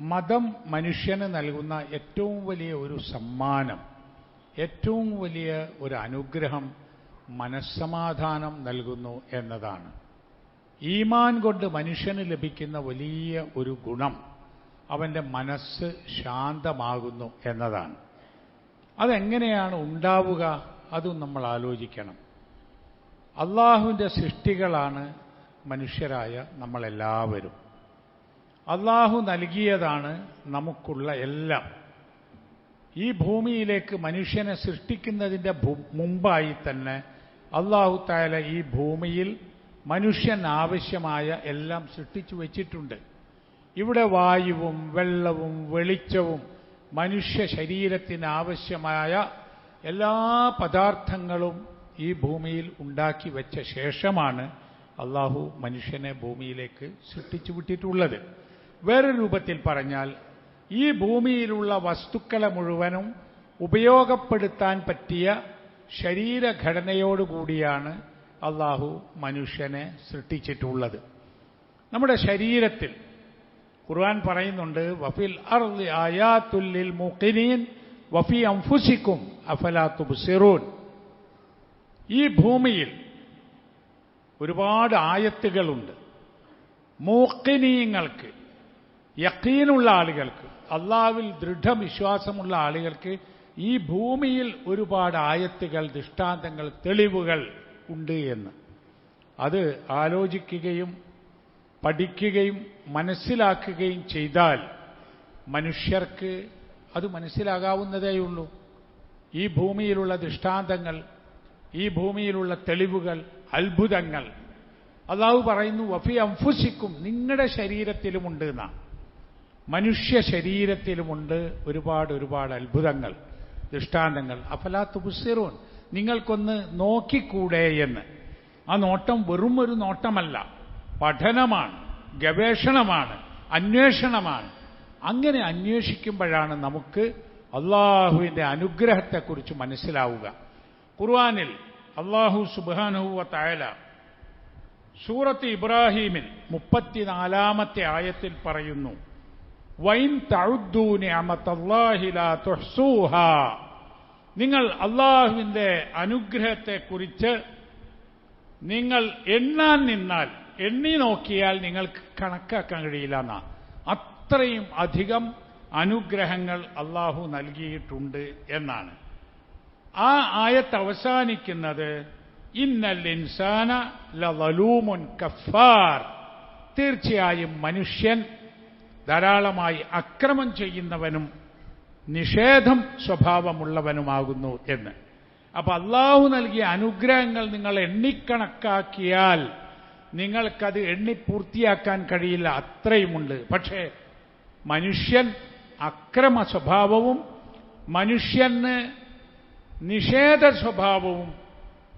മതം മനുഷ്യന് നൽകുന്ന ഏറ്റവും വലിയ ഒരു സമ്മാനം ഏറ്റവും വലിയ ഒരു അനുഗ്രഹം മനസ്സമാധാനം നൽകുന്നു എന്നതാണ്. ഈമാൻ കൊണ്ട് മനുഷ്യന് ലഭിക്കുന്ന വലിയ ഒരു ഗുണം അവന്റെ മനസ്സ് ശാന്തമാകുന്നു എന്നതാണ്. അതെങ്ങനെയാണ് ഉണ്ടാവുക? അതും നമ്മൾ ആലോചിക്കണം. അള്ളാഹുവിന്റെ സൃഷ്ടികളാണ് മനുഷ്യരായ നമ്മളെല്ലാവരും. അള്ളാഹു നൽകിയതാണ് നമുക്കുള്ള എല്ലാം. ഈ ഭൂമിയിലേക്ക് മനുഷ്യനെ സൃഷ്ടിക്കുന്നതിന്റെ മുമ്പായി തന്നെ അള്ളാഹു തായാല ഈ ഭൂമിയിൽ മനുഷ്യൻ ആവശ്യമായ എല്ലാം സൃഷ്ടിച്ചു വച്ചിട്ടുണ്ട്. ഇവിടെ വായുവും വെള്ളവും വെളിച്ചവും മനുഷ്യ ശരീരത്തിന് ആവശ്യമായ എല്ലാ പദാർത്ഥങ്ങളും ഈ ഭൂമിയിൽ ഉണ്ടാക്കി വെച്ച ശേഷമാണ് അള്ളാഹു മനുഷ്യനെ ഭൂമിയിലേക്ക് സൃഷ്ടിച്ചു വിട്ടിട്ടുള്ളത്. വേറെ രൂപത്തിൽ പറഞ്ഞാൽ ഈ ഭൂമിയിലുള്ള വസ്തുക്കളെ മുഴുവനും ഉപയോഗപ്പെടുത്താൻ പറ്റിയ ശരീരഘടനയോടുകൂടിയാണ് അള്ളാഹു മനുഷ്യനെ സൃഷ്ടിച്ചിട്ടുള്ളത്. നമ്മുടെ ശരീരത്തിൽ ഖുർആൻ പറയുന്നുണ്ട് വഫിൽ അർളി ആയാത്തുല്ലിൽ മുഖിനീൻ വഫി അംഫുസിക്കും അഫലാത്തു സിറൂൻ ഈ ഭൂമിയിൽ ഒരുപാട് ആയത്തുകളുണ്ട്. മൂക്കിനീയങ്ങൾക്ക് യക്കീനുള്ള ആളുകൾക്ക് അള്ളാവിൽ ദൃഢവിശ്വാസമുള്ള ആളുകൾക്ക് ഈ ഭൂമിയിൽ ഒരുപാട് ആയത്തുകൾ ദൃഷ്ടാന്തങ്ങൾ തെളിവുകൾ ഉണ്ട് എന്ന്. അത് ആലോചിക്കുകയും പഠിക്കുകയും മനസ്സിലാക്കുകയും ചെയ്താൽ മനുഷ്യർക്ക് അത് മനസ്സിലാകാവുന്നതേയുള്ളൂ ഈ ഭൂമിയിലുള്ള ദൃഷ്ടാന്തങ്ങൾ ഈ ഭൂമിയിലുള്ള തെളിവുകൾ അത്ഭുതങ്ങൾ. അള്ളാഹു പറയുന്നു വഫി അംഫുസിക്കും നിങ്ങളുടെ ശരീരത്തിലുമുണ്ട് എന്നാ മനുഷ്യ ശരീരത്തിലുമുണ്ട് ഒരുപാട് ഒരുപാട് അത്ഭുതങ്ങൾ ദൃഷ്ടാന്തങ്ങൾ. അഫലാത്തു ബുസിറൂൻ നിങ്ങൾക്കൊന്ന് നോക്കിക്കൂടെ എന്ന്. ആ നോട്ടം വെറും ഒരു നോട്ടമല്ല. പഠനമാണ് ഗവേഷണമാണ് അന്വേഷണമാണ്. അങ്ങനെ അന്വേഷിക്കുമ്പോഴാണ് നമുക്ക് അള്ളാഹുവിന്റെ അനുഗ്രഹത്തെക്കുറിച്ച് മനസ്സിലാവുക. ഖുർആാനിൽ അള്ളാഹു സുബാനുവ തായാല സൂറത്ത് ഇബ്രാഹീമിൽ മുപ്പത്തിനാലാമത്തെ ആയത്തിൽ പറയുന്നു നിങ്ങൾ അള്ളാഹുവിന്റെ അനുഗ്രഹത്തെക്കുറിച്ച് നിങ്ങൾ എണ്ണാൻ നിന്നാൽ എണ്ണി നോക്കിയാൽ നിങ്ങൾക്ക് കണക്കാക്കാൻ കഴിയില്ല എന്നാ. അത്രയും അധികം അനുഗ്രഹങ്ങൾ അള്ളാഹു നൽകിയിട്ടുണ്ട് എന്നാണ്. ആ ആയത്ത് അവസാനിക്കുന്നത് ഇന്നൽ ഇൻസാന ലലൂമുൻ കഫാർ. തീർച്ചയായും മനുഷ്യൻ ധാരാളമായി അക്രമം ചെയ്യുന്നവനും നിഷേധം സ്വഭാവമുള്ളവനുമാകുന്നു എന്ന്. അപ്പൊ അള്ളാഹു നൽകിയ അനുഗ്രഹങ്ങൾ നിങ്ങൾ എണ്ണിക്കണക്കാക്കിയാൽ നിങ്ങൾക്കത് എണ്ണി പൂർത്തിയാക്കാൻ കഴിയില്ല. അത്രയുമുണ്ട്. പക്ഷേ മനുഷ്യൻ അക്രമ സ്വഭാവവും മനുഷ്യന് നിഷേധ സ്വഭാവവും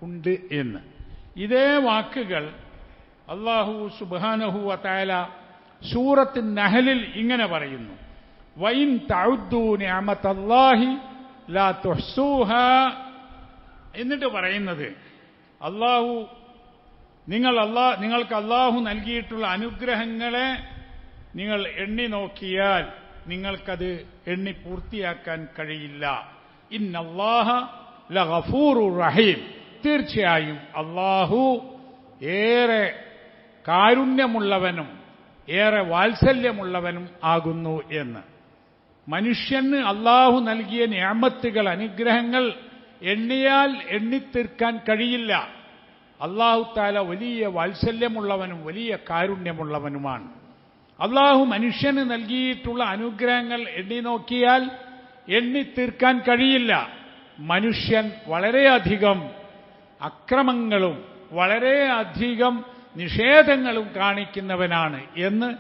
ഉണ്ട് എന്ന്. ഇതേ വാക്കുകൾ അള്ളാഹു സുബാനഹു അത്തായ സൂറത്ത് നഹലിൽ ഇങ്ങനെ പറയുന്നു. വൈൻ എന്നിട്ട് പറയുന്നത് അള്ളാഹു നിങ്ങൾ അള്ളാ നിങ്ങൾക്ക് അള്ളാഹു നൽകിയിട്ടുള്ള അനുഗ്രഹങ്ങളെ നിങ്ങൾ എണ്ണി നോക്കിയാൽ നിങ്ങൾക്കത് എണ്ണി പൂർത്തിയാക്കാൻ കഴിയില്ല. ഇന്നല്ലാഹ ലഗഫൂറു റഹീം. തീർച്ചയായും അള്ളാഹു ഏറെ കാരുണ്യമുള്ളവനും ഏറെ വാത്സല്യമുള്ളവനും ആകുന്നു എന്ന്. മനുഷ്യന് അള്ളാഹു നൽകിയ ഞാമത്തുകൾ അനുഗ്രഹങ്ങൾ എണ്ണിയാൽ എണ്ണിത്തീർക്കാൻ കഴിയില്ല. അള്ളാഹു താല വലിയ വാത്സല്യമുള്ളവനും വലിയ കാരുണ്യമുള്ളവനുമാണ്. അള്ളാഹു മനുഷ്യന് നൽകിയിട്ടുള്ള അനുഗ്രഹങ്ങൾ എണ്ണി നോക്കിയാൽ എണ്ണിത്തീർക്കാൻ കഴിയില്ല. മനുഷ്യൻ വളരെയധികം അക്രമങ്ങളും വളരെയധികം നിഷേധങ്ങളും കാണിക്കുന്നവനാണ് എന്ന്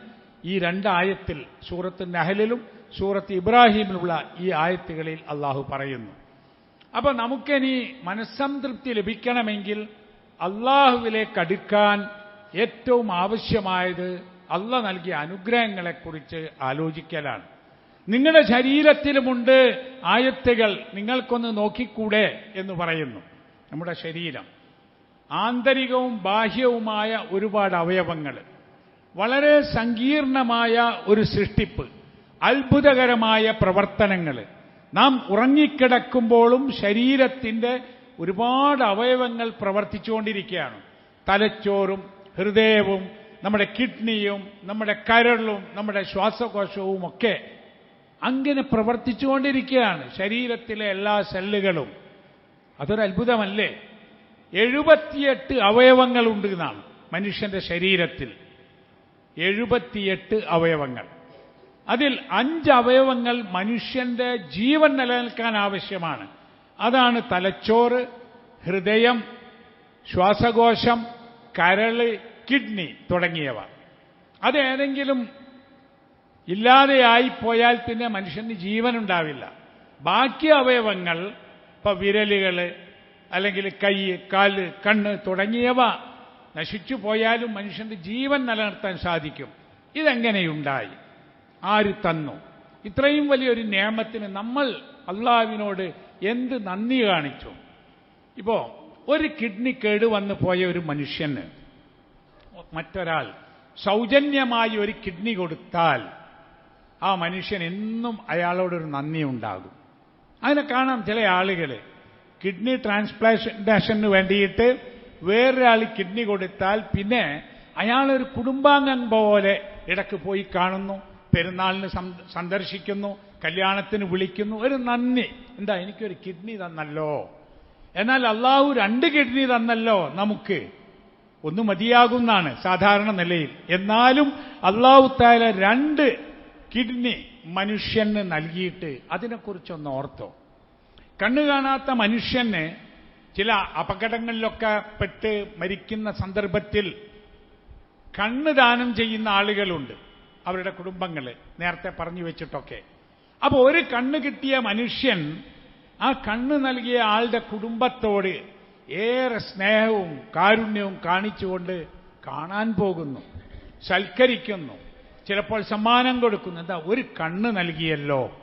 ഈ രണ്ടായത്തിൽ സൂറത്ത് നഹലിലും സൂറത്ത് ഇബ്രാഹിമിലുള്ള ഈ ആയത്തുകളിൽ അള്ളാഹു പറയുന്നു. അപ്പൊ നമുക്കിനി മനസ്സംതൃപ്തി ലഭിക്കണമെങ്കിൽ അള്ളാഹുവിലേക്ക് അടുക്കാൻ ഏറ്റവും ആവശ്യമായത് അല്ല നൽകിയ അനുഗ്രഹങ്ങളെക്കുറിച്ച് ആലോചിക്കലാണ്. നിങ്ങളുടെ ശരീരത്തിലുമുണ്ട് ആയത്തുകൾ നിങ്ങൾക്കൊന്ന് നോക്കിക്കൂടെ എന്ന് പറയുന്നു. നമ്മുടെ ശരീരം. ആന്തരികവും ബാഹ്യവുമായ ഒരുപാട് അവയവങ്ങൾ. വളരെ സങ്കീർണമായ ഒരു സൃഷ്ടിപ്പ് അത്ഭുതകരമായ പ്രവർത്തനങ്ങൾ. നാം ഉറങ്ങിക്കിടക്കുമ്പോഴും ശരീരത്തിന്റെ ഒരുപാട് അവയവങ്ങൾ പ്രവർത്തിച്ചുകൊണ്ടിരിക്കുകയാണ്. തലച്ചോറും ഹൃദയവും നമ്മുടെ കിഡ്നിയും നമ്മുടെ കരളും നമ്മുടെ ശ്വാസകോശവും ഒക്കെ അങ്ങനെ പ്രവർത്തിച്ചുകൊണ്ടിരിക്കുകയാണ് ശരീരത്തിലെ എല്ലാ സെല്ലുകളും. അതൊരു അത്ഭുതമല്ലേ എഴുപത്തിയെട്ട് അവയവങ്ങളുണ്ട് എന്നാണ് മനുഷ്യന്റെ ശരീരത്തിൽ. എഴുപത്തിയെട്ട് അവയവങ്ങൾ. അതിൽ അഞ്ച് അവയവങ്ങൾ മനുഷ്യന്റെ ജീവൻ നിലനിൽക്കാൻ ആവശ്യമാണ്. അതാണ് തലച്ചോറ് ഹൃദയം ശ്വാസകോശം കരൾ കിഡ്നി തുടങ്ങിയവ. അതേതെങ്കിലും ഇല്ലാതെയായി പോയാൽ പിന്നെ മനുഷ്യന് ജീവൻ ഉണ്ടാവില്ല ബാക്കി അവയവങ്ങൾ ഇപ്പൊ വിരലുകൾ അല്ലെങ്കിൽ കൈ കാൽ കണ്ണ് തുടങ്ങിയവ നശിച്ചു പോയാലും മനുഷ്യന്റെ ജീവൻ നിലനിർത്താൻ സാധിക്കും. ഇതെങ്ങനെയുണ്ടായി? ആര് തന്നു? ഇത്രയും വലിയൊരു നിയമത്തിന് നമ്മൾ അള്ളാവിനോട് എന്ത് നന്ദി കാണിച്ചു? ഇപ്പോ ഒരു കിഡ്നി കേട് വന്നു പോയ ഒരു മനുഷ്യന് മറ്റൊരാൾ സൗജന്യമായി ഒരു കിഡ്നി കൊടുത്താൽ ആ മനുഷ്യൻ എന്നും അയാളോടൊരു നന്ദി ഉണ്ടാകും. അതിനെ കാണാം ചില ആളുകൾ കിഡ്നി ട്രാൻസ്പ്ലാന്റേഷന് വേണ്ടിയിട്ട് വേറൊരാൾ കിഡ്നി കൊടുത്താൽ പിന്നെ അയാളൊരു കുടുംബാംഗം പോലെ ഇടയ്ക്ക് പോയി കാണുന്നു പെരുന്നാളിന് സന്ദർശിക്കുന്നു കല്യാണത്തിന് വിളിക്കുന്നു. ഒരു നന്ദി. എന്താ എനിക്കൊരു കിഡ്നി തന്നല്ലോ. എന്നാൽ അള്ളാഹു രണ്ട് കിഡ്നി തന്നല്ലോ നമുക്ക്. ഒന്ന് മതിയാകുന്നാണ് സാധാരണ നിലയിൽ. എന്നാലും അള്ളാഹു താല രണ്ട് കിഡ്നി മനുഷ്യന് നൽകിയിട്ട് അതിനെക്കുറിച്ചൊന്ന് ഓർത്തോ. കണ്ണു കാണാത്ത മനുഷ്യന് ചില അപകടങ്ങളിലൊക്കെ പെട്ട് മരിക്കുന്ന സന്ദർഭത്തിൽ കണ്ണ് ദാനം ചെയ്യുന്ന ആളുകളുണ്ട്. അവരുടെ കുടുംബങ്ങൾ നേരത്തെ പറഞ്ഞു വെച്ചിട്ടൊക്കെ. അപ്പോൾ ഒരു കണ്ണ് കിട്ടിയ മനുഷ്യൻ ആ കണ്ണ് നൽകിയ ആളുടെ കുടുംബത്തോട് ഏറെ സ്നേഹവും കാരുണ്യവും കാണിച്ചുകൊണ്ട് കാണാൻ പോകുന്നു. സൽക്കരിക്കുന്നു. ചിലപ്പോൾ സമ്മാനം കൊടുക്കുന്നു. എന്താ? ഒരു കണ്ണ് നൽകിയല്ലോ.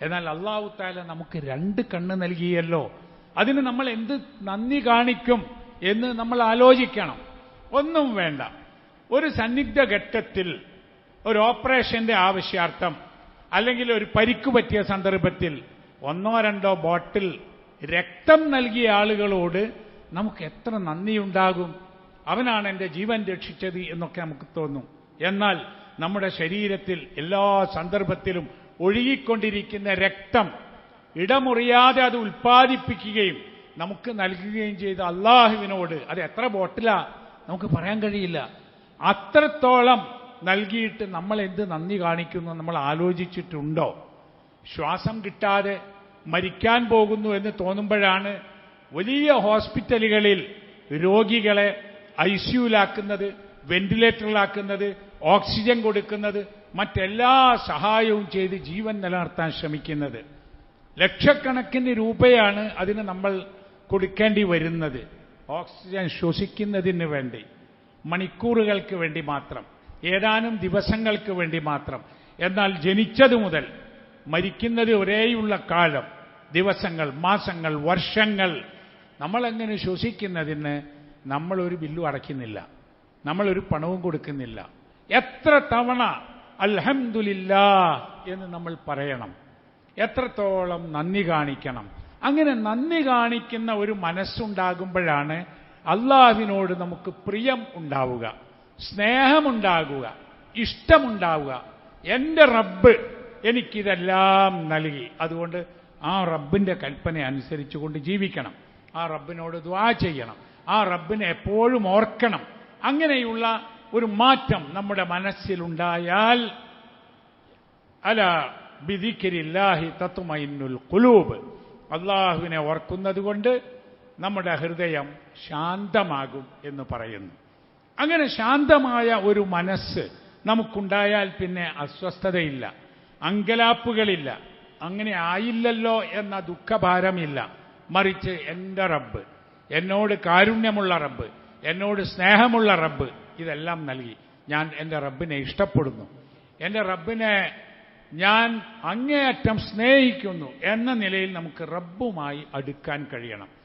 എന്നാൽ അള്ളാഹു താല നമുക്ക് രണ്ട് കണ്ണ് നൽകിയല്ലോ. അതിന് നമ്മൾ എന്ത് നന്ദി കാണിക്കും എന്ന് നമ്മൾ ആലോചിക്കണം. ഒന്നും വേണ്ട. ഒരു സന്നിഗ്ധ ഘട്ടത്തിൽ ഒരു ഓപ്പറേഷന്റെ ആവശ്യാർത്ഥം അല്ലെങ്കിൽ ഒരു പരിക്ക് പറ്റിയ സന്ദർഭത്തിൽ ഒന്നോ രണ്ടോ ബോട്ടിൽ രക്തം നൽകിയ ആളുകളോട് നമുക്ക് എത്ര നന്ദിയുണ്ടാകും? അവനാണ് എന്റെ ജീവൻ രക്ഷിച്ചത് എന്നൊക്കെ നമുക്ക് തോന്നും. എന്നാൽ നമ്മുടെ ശരീരത്തിൽ എല്ലാ സന്ദർഭത്തിലും ഒഴുകിക്കൊണ്ടിരിക്കുന്ന രക്തം ഇടമുറിയാതെ അത് ഉൽപ്പാദിപ്പിക്കുകയും നമുക്ക് നൽകുകയും ചെയ്ത അള്ളാഹുവിനോട് അത് എത്ര ബോട്ടിലാ നമുക്ക് പറയാൻ കഴിയില്ല. അത്രത്തോളം നൽകിയിട്ട് നമ്മൾ എന്ത് നന്ദി കാണിക്കുന്നു നമ്മൾ ആലോചിച്ചിട്ടുണ്ടോ? ശ്വാസം കിട്ടാതെ മരിക്കാൻ പോകുന്നു എന്ന് തോന്നുമ്പോഴാണ് വലിയ ഹോസ്പിറ്റലുകളിൽ രോഗികളെ ഐ സിയുലാക്കുന്നത് വെന്റിലേറ്ററിലാക്കുന്നത് ഓക്സിജൻ കൊടുക്കുന്നത് മറ്റെല്ലാ സഹായവും ചെയ്ത് ജീവൻ നിലനിർത്താൻ ശ്രമിക്കുന്നത്. ലക്ഷക്കണക്കിന് രൂപയാണ് അതിന് നമ്മൾ കൊടുക്കേണ്ടി വരുന്നത്. ഓക്സിജൻ ശ്വസിക്കുന്നതിന് വേണ്ടി മണിക്കൂറുകൾക്ക് വേണ്ടി മാത്രം ഏതാനും ദിവസങ്ങൾക്ക് വേണ്ടി മാത്രം. എന്നാൽ ജനിച്ചതു മുതൽ മരിക്കുന്നത് ഒരേയുള്ള കാലം ദിവസങ്ങൾ മാസങ്ങൾ വർഷങ്ങൾ നമ്മളെങ്ങനെ ശ്വസിക്കുന്നതിന് നമ്മളൊരു ബില്ലും അടയ്ക്കുന്നില്ല. നമ്മളൊരു പണവും കൊടുക്കുന്നില്ല. എത്ര തവണ അൽഹംദുലില്ലാ എന്ന് നമ്മൾ പറയണം. എത്രത്തോളം നന്ദി കാണിക്കണം. അങ്ങനെ നന്ദി കാണിക്കുന്ന ഒരു മനസ്സുണ്ടാകുമ്പോഴാണ് അള്ളാഹുവിനോട് നമുക്ക് പ്രിയം ഉണ്ടാവുക സ്നേഹമുണ്ടാകുക ഇഷ്ടമുണ്ടാവുക. എന്റെ റബ്ബ് എനിക്കിതെല്ലാം നൽകി. അതുകൊണ്ട് ആ റബ്ബിന്റെ കൽപ്പന അനുസരിച്ചുകൊണ്ട് ജീവിക്കണം. ആ റബ്ബിനോട് ദ്വാ ചെയ്യണം. ആ റബ്ബിനെ എപ്പോഴും ഓർക്കണം. അങ്ങനെയുള്ള ഒരു മാറ്റം നമ്മുടെ മനസ്സിലുണ്ടായാൽ അല ബിദിക്കരില്ലാഹി തത്വമൈനുൽ കുലൂബ് അള്ളാഹുവിനെ ഓർക്കുന്നത് കൊണ്ട് നമ്മുടെ ഹൃദയം ശാന്തമാകും എന്ന് പറയുന്നു. അങ്ങനെ ശാന്തമായ ഒരു മനസ്സ് നമുക്കുണ്ടായാൽ പിന്നെ അസ്വസ്ഥതയില്ല അങ്കലാപ്പുകളില്ല. അങ്ങനെ ആയില്ലല്ലോ എന്ന ദുഃഖഭാരമില്ല. മറിച്ച് എന്റെ റബ്ബ് എന്നോട് കാരുണ്യമുള്ള റബ്ബ് എന്നോട് സ്നേഹമുള്ള റബ്ബ് ഇതെല്ലാം നൽകി. ഞാൻ എന്റെ റബ്ബിനെ ഇഷ്ടപ്പെടുന്നു. എന്റെ റബ്ബിനെ ഞാൻ അങ്ങേയറ്റം സ്നേഹിക്കുന്നു എന്ന നിലയിൽ നമുക്ക് റബ്ബുമായി അടുക്കാൻ കഴിയണം.